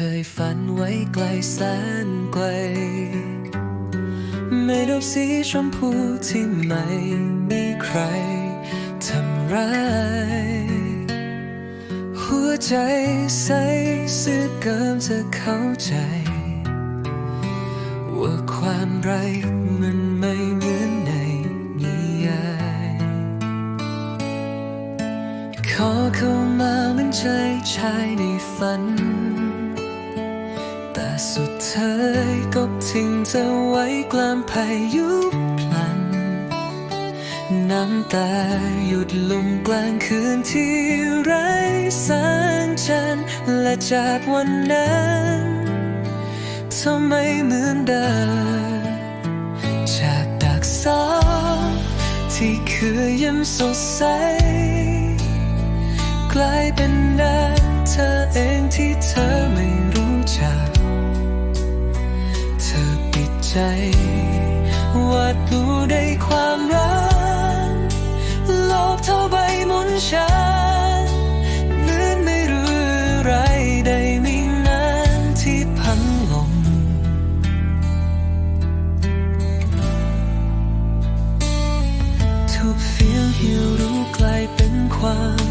คยฝันไว้ไกลแสนไกลไม่ดอกสีชมพูที่ไม่มีใครทำร้ายหัวใจใสซื่อเกินจะเข้าใจ ว่าความรักมันไม่เหมือนในนิยายขอเข้ามาเหมันใจชายในฝัน สุดท้ายก็ทิ้งเธอไว้กลางพายุพลัน น้ำตาหยุดลงกลางคืนที่ไร้แสงจันทร์และจากวันนั้นเธอไม่เหมือนเดิมจากดักสาวที่คือยิ้มสดใสกลายเป็นหน้าเธอเองที่เธอไม่รู้จัก ใจวาดดูได้ความรักโลบเท่าใบหมุนฉันเหมือนไม่รู้อะไรได้ไม่นานที่พังลงทุกเฟียงหิวรู้กลายเป็นความ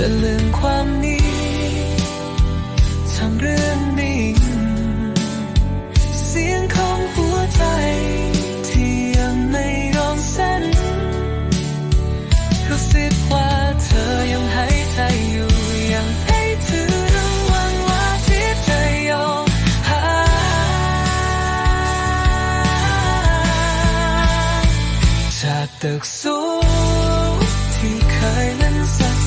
แต่เรื่องความนี้ทั้งเรื่องนี้เสียงของหัวใจ ที่ยังไม่ยอมสั่นก็สิบว่าเธอยังหายใจอยู่ยังให้เธอระวังว่าที่เธอยอมหาจากตึกสูงที่เคยนั้นสด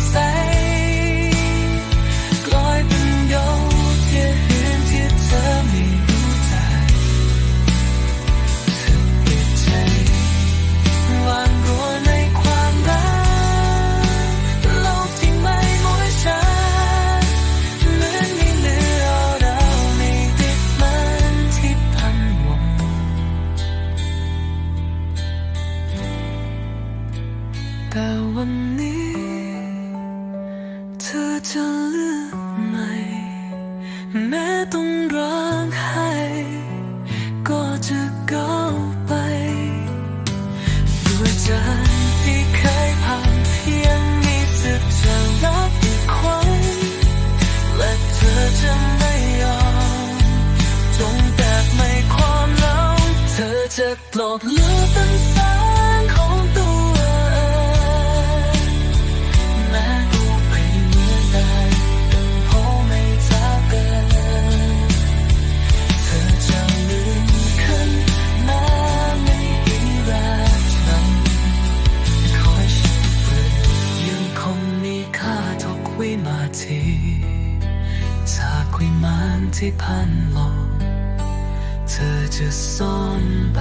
อจะเลือกไหม แม้ต้องร้องไห้ก็จะก้าวไปด้วยใจที่เคยผ่านยังมีสิทธิ์จะรักอีกครั้งและเธอจะไม่ยอมจงแตกไม่ความเหงาเธอจะปลดเหลือเป็นแสงข ทีจากวิมานที่พันลงเธอจะซ่อนไป